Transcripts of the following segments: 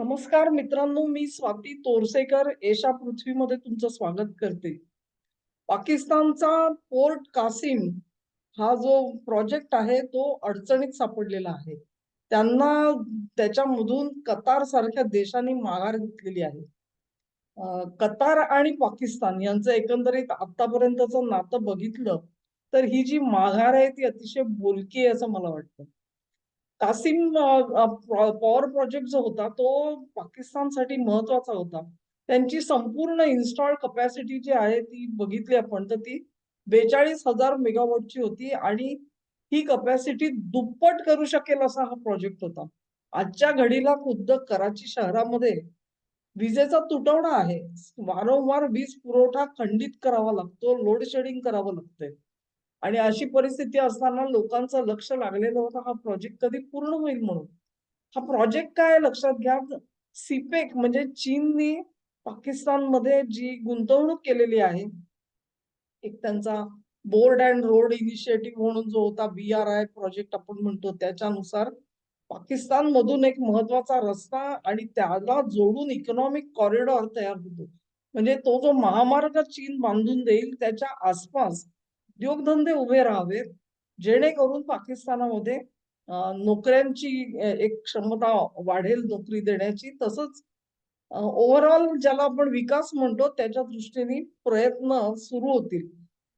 नमस्कार मित्रांनो मी स्वाती तोरसेकर एशा पृथ्वीमध्ये तुमचं स्वागत करते. पाकिस्तानचा पोर्ट कासिम हा जो प्रोजेक्ट आहे तो अडचणीत सापडलेला आहे. त्यांना त्याच्यामधून कतार सारख्या देशांनी माघार घेतलेली आहे. कतार आणि पाकिस्तान यांचं एकंदरीत आतापर्यंतचं नातं बघितलं तर ही जी माघार आहे ती अतिशय बोलकी आहे असं मला वाटतं. कासिम पॉवर प्रोजेक्ट जो होता तो पाकिस्तानसाठी महत्त्वाचा होता. त्यांची संपूर्ण इन्स्टॉल कपॅसिटी जी आहे ती बघितली आपण तर ती बेचाळीस हजार मेगावॉटची होती आणि ही कपॅसिटी दुप्पट करू शकेल असा हा प्रोजेक्ट होता. आजच्या घडीला खुद्द कराची शहरामध्ये विजेचा तुटवडा आहे. वारंवार वीज पुरवठा खंडित करावा लागतो लोड शेडिंग करावं लागतंय. आणि अशी परिस्थिती असताना लोकांचं लक्ष लागलेलं होतं हा प्रोजेक्ट कधी पूर्ण होईल म्हणून. हा प्रोजेक्ट काय लक्षात घ्या. सिपेक म्हणजे चीननी पाकिस्तानमध्ये जी गुंतवणूक केलेली आहे एक त्यांचा बोर्ड अँड रोड इनिशिएटिव्ह म्हणून जो होता बी आर आय प्रोजेक्ट आपण म्हणतो त्याच्यानुसार पाकिस्तान मधून एक महत्त्वाचा रस्ता आणि त्याला जोडून इकॉनॉमिक कॉरिडॉर तयार होतो. म्हणजे तो जो महामार्ग चीन बांधून देईल त्याच्या आसपास उद्योगधंदे उभे राहावेत जेणेकरून पाकिस्तानामध्ये नोकऱ्यांची एक क्षमता वाढेल नोकरी देण्याची. तसंच ओव्हरऑल ज्याला आपण विकास म्हणतो त्याच्या दृष्टीने प्रयत्न सुरू होतील.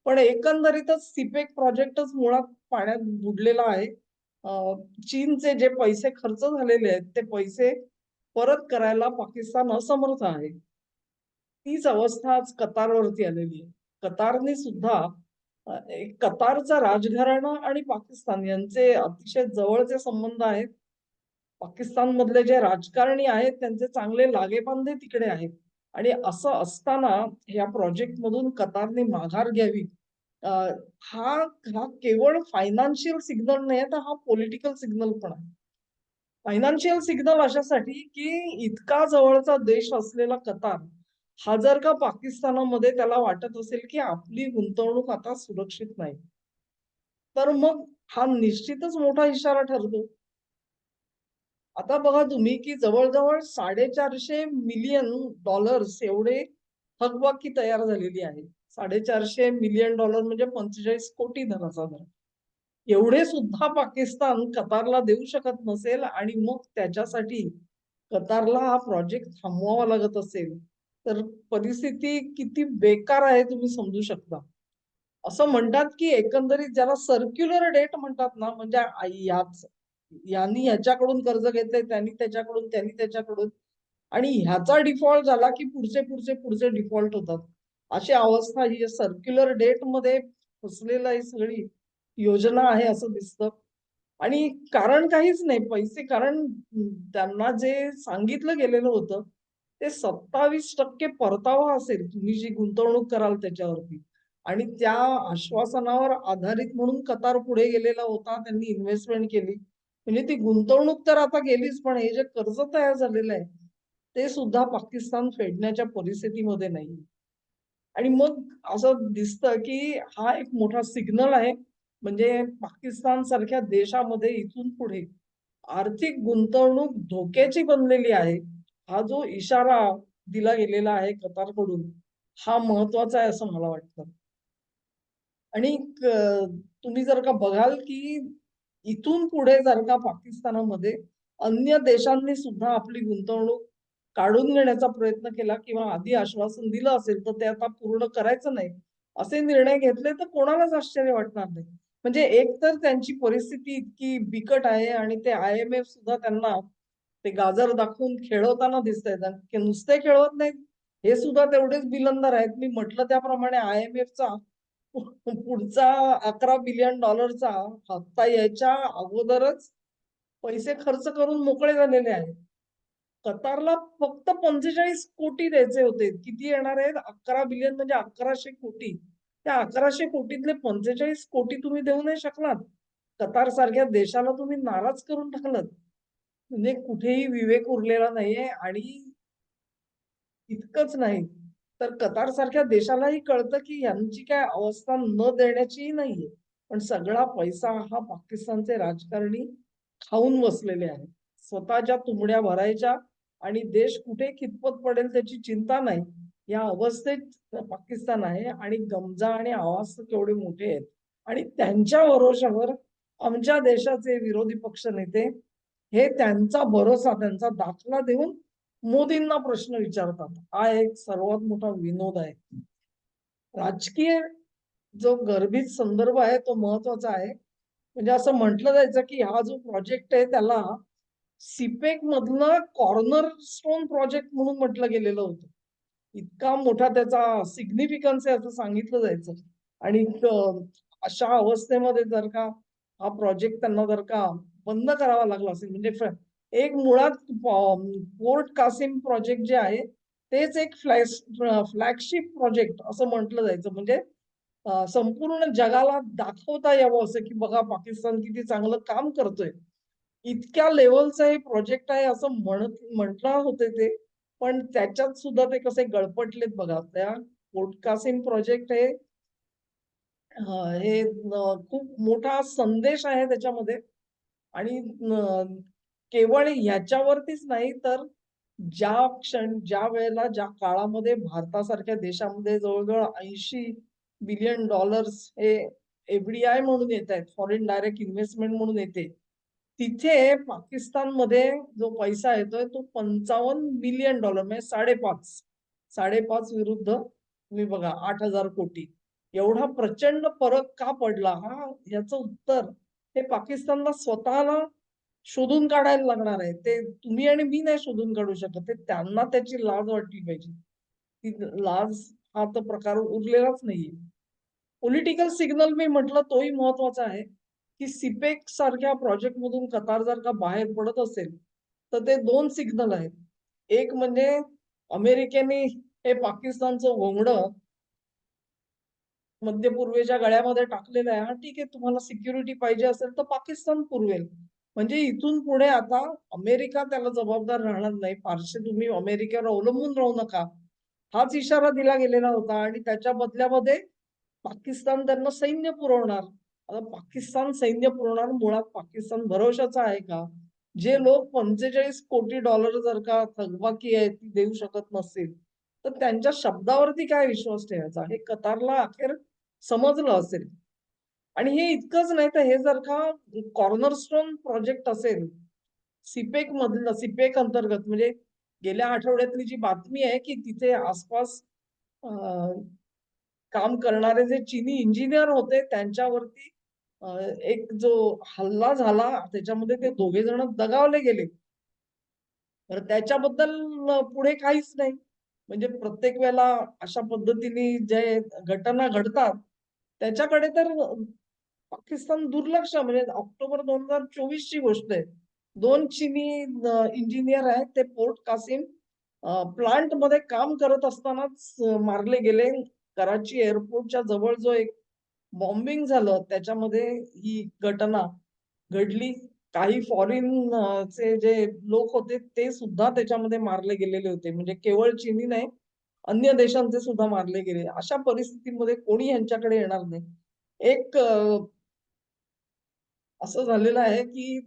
पण एकंदरीतच सिपेक प्रोजेक्टच मुळात पाण्यात बुडलेला आहे. चीनचे जे पैसे खर्च झालेले आहेत ते पैसे परत करायला पाकिस्तान असमर्थ आहे. तीच अवस्था आज कतारवरती आलेली आहे. कतारने सुद्धा कतारचा राजघराणा आणि पाकिस्तान यांचे अतिशय जवळचे संबंध आहेत पाकिस्तान मधले जे राजकारणी आहेत त्यांचे चांगले लागेबांधे तिकडे आहेत. आणि असं असताना ह्या प्रोजेक्ट मधून कतारने माघार घ्यावी. हा हा केवळ फायनान्शियल सिग्नल नाही तर हा पॉलिटिकल सिग्नल पण आहे. फायनान्शियल सिग्नल अशासाठी की इतका जवळचा देश असलेला कतार हा जर का पाकिस्तानामध्ये त्याला वाटत असेल की आपली गुंतवणूक आता सुरक्षित नाही तर मग हा निश्चितच मोठा इशारा ठरतो. आता बघा तुम्ही की जवळजवळ साडेचारशे मिलियन डॉलर्स एवढे थकबाकी तयार झालेली आहे साडेचारशे मिलियन डॉलर म्हणजे पंचेचाळीस कोटी धनाचा दर. एवढे सुद्धा पाकिस्तान कतारला देऊ शकत नसेल आणि मग त्याच्यासाठी कतारला हा प्रोजेक्ट थांबवावा लागत असेल. तर परिस्थिती किती बेकार आहे तुम्ही समजू शकता. असं म्हणतात की एकंदरीत ज्याला सर्क्युलर डेट म्हणतात ना म्हणजे याच यांनी ह्याच्याकडून कर्ज घेतलंय त्यांनी त्याच्याकडून त्यांनी त्याच्याकडून आणि ह्याचा डिफॉल्ट झाला की पुढचे पुढचे पुढचे डिफॉल्ट होतात. अशी अवस्था ही सर्क्युलर डेटमध्ये फसलेला ही सगळी योजना आहे असं दिसतं. आणि कारण काहीच नाही पैसे कारण त्यांना जे सांगितलं गेलेलं होतं ते सत्तावीस टक्के परतावा असेल तुम्ही जी गुंतवणूक कराल त्याच्यावरती. आणि त्या आश्वासनावर आधारित म्हणून कतार पुढे गेलेला होता त्यांनी इन्व्हेस्टमेंट केली. म्हणजे ती गुंतवणूक तर आता गेलीच पण हे जे कर्ज तयार झालेलं आहे ते सुद्धा पाकिस्तान फेडण्याच्या परिस्थितीमध्ये नाही. आणि मग असं दिसतं की हा एक मोठा सिग्नल आहे म्हणजे पाकिस्तान सारख्या देशामध्ये इथून पुढे आर्थिक गुंतवणूक धोक्याची बनलेली आहे. हा जो इशारा दिला गेलेला आहे कतारकडून हा महत्त्वाचा आहे असं मला वाटतं. आणि तुम्ही जर का बघाल की इथून पुढे जर का पाकिस्तानामध्ये अन्य देशांनी सुद्धा आपली गुंतवणूक काढून घेण्याचा प्रयत्न केला किंवा आधी आश्वासन दिलं असेल तर ते आता पूर्ण करायचं नाही. असे निर्णय घेतले तर कोणालाच आश्चर्य वाटणार नाही. म्हणजे एक तर त्यांची परिस्थिती इतकी बिकट आहे आणि ते आय एम एफ सुद्धा त्यांना ते गाजर दाखवून खेळवताना दिसत आहेत नुसते खेळवत नाहीत. हे सुद्धा तेवढेच बिलंदर आहेत. मी म्हटलं त्याप्रमाणे आय एम एफचा पुढचा अकरा बिलियन डॉलरचा हप्ता यायच्या अगोदरच पैसे खर्च करून मोकळे झालेले आहेत. कतारला फक्त पंचेचाळीस कोटी द्यायचे होते. किती येणार आहेत? अकरा बिलियन म्हणजे अकराशे कोटी. त्या अकराशे कोटीतले पंचेचाळीस कोटी तुम्ही देऊ नाही शकलात. कतार सारख्या देशाला तुम्ही नाराज करून टाकलात. म्हणजे कुठेही विवेक उरलेला नाहीये आणि इतकंच नाही. तर कतार सारख्या देशालाही कळतं की यांची काय अवस्था न देण्याचीही नाहीये. पण सगळा पैसा हा पाकिस्तानचे राजकारणी खाऊन बसलेले आहेत. स्वतःच्या तुंबड्या भरायच्या आणि देश कुठे कितपत पडेल त्याची चिंता नाही. या अवस्थेत पाकिस्तान आहे आणि गमजा आणि आवाज केवढे मोठे आहेत. आणि त्यांच्या भरोशावर आमच्या देशाचे विरोधी पक्ष नेते हे त्यांचा भरोसा त्यांचा दाखला देऊन मोदींना प्रश्न विचारतात. हा एक सर्वात मोठा विनोद आहे. राजकीय जो गर्भित संदर्भ आहे तो महत्त्वाचा आहे. म्हणजे असं म्हटलं जायचं की हा जो प्रोजेक्ट आहे त्याला सिपेक मधलं कॉर्नर स्टोन प्रोजेक्ट म्हणून म्हटलं गेलेलं होतं. इतका मोठा त्याचा सिग्निफिकन्स आहे असं सांगितलं जायचं. आणि अशा अवस्थेमध्ये जर का हा प्रोजेक्ट त्यांना जर का बंद करावा लागला असेल. म्हणजे एक मुळात पोर्ट कासिम प्रोजेक्ट जे आहे तेच एक फ्लॅश फ्लॅगशिप प्रोजेक्ट असं म्हटलं जायचं. म्हणजे संपूर्ण जगाला दाखवता यावं असं की बघा पाकिस्तान किती चांगलं काम करतोय. इतक्या लेवलचं हे प्रोजेक्ट आहे असं म्हणत म्हटलं होते ते. पण त्याच्यात सुद्धा ते कसे गळपटलेत बघा. त्या पोर्ट कासिम प्रोजेक्ट हे हे खूप मोठा संदेश आहे त्याच्यामध्ये. आणि केवळ याच्यावरतीच नाही तर ज्या क्षण ज्या वेळेला ज्या काळामध्ये भारतासारख्या देशामध्ये जवळजवळ ऐंशी बिलियन डॉलर्स हे एफडीआय म्हणून येत आहेत फॉरेन डायरेक्ट इन्व्हेस्टमेंट म्हणून येते तिथे पाकिस्तानमध्ये जो पैसा येतोय तो पंचावन्न बिलियन डॉलर म्हणजे साडेपाच साडेपाच विरुद्ध तुम्ही बघा आठ हजार कोटी. एवढा प्रचंड फरक का पडला? हा याचं उत्तर हे पाकिस्तानला स्वतःला शोधून काढायला लागणार आहे. ते तुम्ही आणि मी नाही शोधून काढू शकत. ते त्यांना त्याची लाज वाटली पाहिजे. ती लाज हा तर प्रकार उरलेलाच नाहीये. पॉलिटिकल सिग्नल मी म्हटलं तोही महत्त्वाचा आहे की सिपेक सारख्या प्रोजेक्ट मधून कतार जर का बाहेर पडत असेल तर ते दोन सिग्नल आहेत. एक म्हणजे अमेरिकेने हे पाकिस्तानचं घोंगडं मध्य पूर्वेच्या गळ्यामध्ये टाकलेलं आहे. हा ठीक आहे तुम्हाला सिक्युरिटी पाहिजे असेल तर पाकिस्तान पुरवेल. म्हणजे इथून पुढे आता अमेरिका त्याला जबाबदार राहणार नाही. फारसे तुम्ही अमेरिकेवर अवलंबून राहू नका. हाच इशारा दिला गेलेला होता आणि त्याच्या बदल्यामध्ये पाकिस्तान त्यांना सैन्य पुरवणार. आता पाकिस्तान सैन्य पुरवणार मुळात पाकिस्तान भरोशाचा आहे का? जे लोक पंचेचाळीस कोटी डॉलर जर का थकबाकी आहे ती देऊ शकत नसतील तर त्यांच्या शब्दावरती काय विश्वास ठेवायचा? हे कतारला अखेर समजलं असेल. आणि हे इतकंच नाही तर हे जर का कॉर्नरस्टोन प्रोजेक्ट असेल सिपेक मधलं सिपेक अंतर्गत म्हणजे गेल्या आठवड्यातली जी बातमी आहे की तिथे आसपास काम करणारे जे चिनी इंजिनियर होते त्यांच्यावरती एक जो हल्ला झाला त्याच्यामध्ये ते दोघे जण दगावले गेले. तर त्याच्याबद्दल पुढे काहीच नाही. म्हणजे प्रत्येक वेळेला अशा पद्धतीने जे घटना घडतात त्याच्याकडे तर पाकिस्तान दुर्लक्ष म्हणजे ऑक्टोबर दोन हजार चोवीस ची गोष्ट आहे. दोन चिनी इंजिनियर आहेत. ते पोर्ट कासिम प्लांटमध्ये काम करत असतानाच मारले गेले. कराची एअरपोर्टच्या जवळ जो एक बॉम्बिंग झालं त्याच्यामध्ये ही घटना घडली. काही फॉरेन चे जे लोक होते ते सुद्धा त्याच्यामध्ये मारले गेलेले होते. म्हणजे केवळ चिनी नाही अन्य देशांचे सुद्धा मारले गेले. अशा परिस्थितीमध्ये कोणी यांच्याकडे येणार नाही. एक असं झालेलं आहे की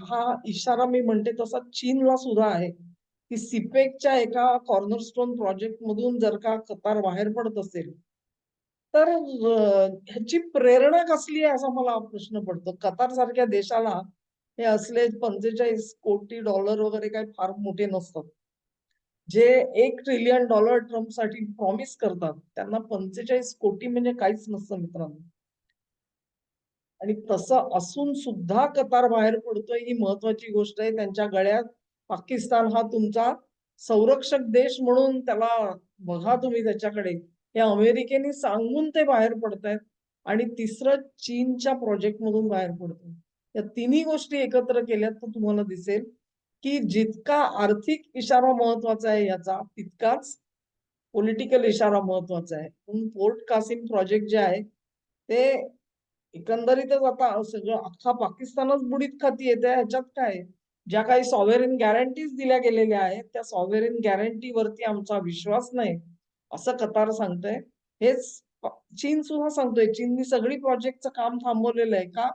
हा इशारा मी म्हणते तसा चीनला सुद्धा आहे की सिपेकच्या एका कॉर्नरस्टोन प्रोजेक्ट मधून जर का कतार बाहेर पडत असेल तर ह्याची प्रेरणा कसली आहे असा मला प्रश्न पडतो. कतार सारख्या देशाला हे असले पंचेचाळीस कोटी डॉलर वगैरे काही फार मोठे नसतात. जे एक ट्रिलियन डॉलर ट्रम्पसाठी प्रॉमिस करतात त्यांना पंचेचाळीस कोटी म्हणजे काहीच नसतं मित्रांनो. आणि तसं असून सुद्धा कतार बाहेर पडतोय ही महत्वाची गोष्ट आहे. त्यांच्या गळ्यात पाकिस्तान हा तुमचा संरक्षक देश म्हणून त्याला बघा तुम्ही त्याच्याकडे. हे अमेरिकेने सांगून ते बाहेर पडतायत आणि तिसरं चीनच्या प्रोजेक्ट मधून बाहेर पडतोय. या तिन्ही गोष्टी एकत्र केल्यात तर तुम्हाला दिसेल. की जितका आर्थिक इशारा महत्त्वाचा आहे याचा तितकाच पॉलिटिकल इशारा महत्त्वाचा आहे. म्हणून पोर्ट कासिम प्रोजेक्ट जे आहे ते एकंदरीतच आता सगळं अख्खा पाकिस्तानच बुडीत खाती येते ह्याच्यात काय ज्या काही सॉव्हेरिन गॅरंटीज दिल्या गेलेल्या आहेत त्या सॉव्हेरिन गॅरंटीवरती आमचा विश्वास नाही असं कतार सांगतोय. हेच चीन सुद्धा सांगतोय. चीननी सगळी प्रोजेक्टचं काम थांबवलेलं आहे का?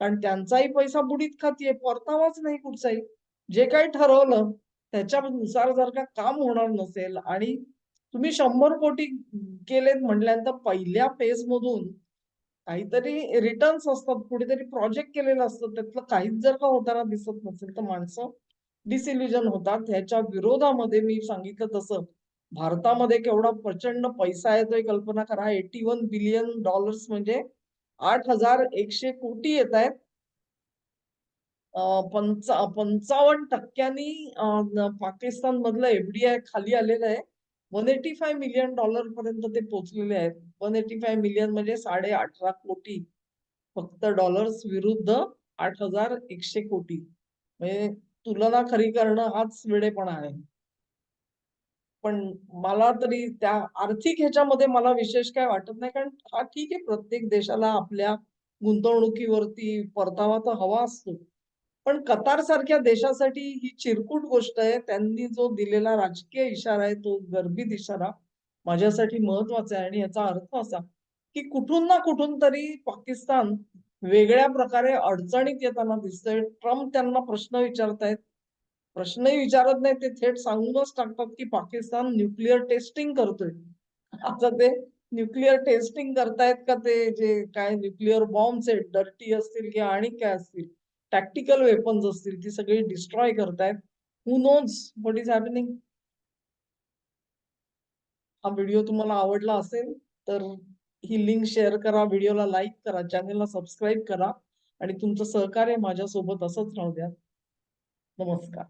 कारण त्यांचाही पैसा बुडीत खाती आहे. परतावाच नाही कुठचाही. जे काही ठरवलं त्याच्यानुसार जर का काम होणार नसेल आणि तुम्ही शंभर कोटी केलेत म्हटल्यानंतर पहिल्या फेज मधून काहीतरी रिटर्न्स असतात कुठेतरी प्रोजेक्ट केलेलं असतं त्यातलं काहीच जर का होताना दिसत नसेल तर माणसं डिसिल्युजन होतात. ह्याच्या विरोधामध्ये मी सांगितलं तसं भारतामध्ये केवढा प्रचंड पैसा येतोय कल्पना करा एटी वन बिलियन डॉलर्स म्हणजे आठ हजार एकशे कोटी येत आहेत. पंचा पंचावन्न टक्क्यांनी पाकिस्तान मधलं एफडीआय खाली आलेलं आहे. One eighty five million dollar पर्यंत ते पोहोचलेले आहेत. वन एटी फाय मिलियन म्हणजे साडे अठरा कोटी. फक्त डॉलर्स विरुद्ध आठ हजार एकशे कोटी. म्हणजे तुलना खरी करणं हाच वेळेपणा आहे. पण मला तरी त्या आर्थिक ह्याच्यामध्ये मला विशेष काय वाटत नाही कारण हा ठीक आहे प्रत्येक देशाला आपल्या गुंतवणुकीवरती परतावा तर हवा असतो. पण कतार सारख्या देशासाठी ही चिरकुट गोष्ट आहे. त्यांनी जो दिलेला राजकीय इशारा आहे तो गर्भित इशारा माझ्यासाठी महत्त्वाचा आहे. आणि याचा अर्थ असा की कुठून ना कुठून तरी पाकिस्तान वेगळ्या प्रकारे अडचणीत येताना दिसतंय. ट्रम्प त्यांना प्रश्न विचारतायत. प्रश्नही विचारत नाही ते थेट सांगूनच टाकतात की पाकिस्तान न्यूक्लिअर टेस्टिंग करतोय. आता ते न्यूक्लिअर टेस्टिंग करतायत का ते जे काय न्यूक्लिअर बॉम्ब्स आहेत डर्टी असतील किंवा आणि काय असतील. टॅक्टिकल वेपन्स असतील ती सगळी डिस्ट्रॉय करतायत. Who knows what is happening हा व्हिडिओ तुम्हाला आवडला असेल तर ही लिंक शेअर करा व्हिडिओला लाईक करा चॅनेलला सबस्क्राईब करा आणि तुमचं सहकार्य माझ्यासोबत असंच राहू द्या. नमस्कार.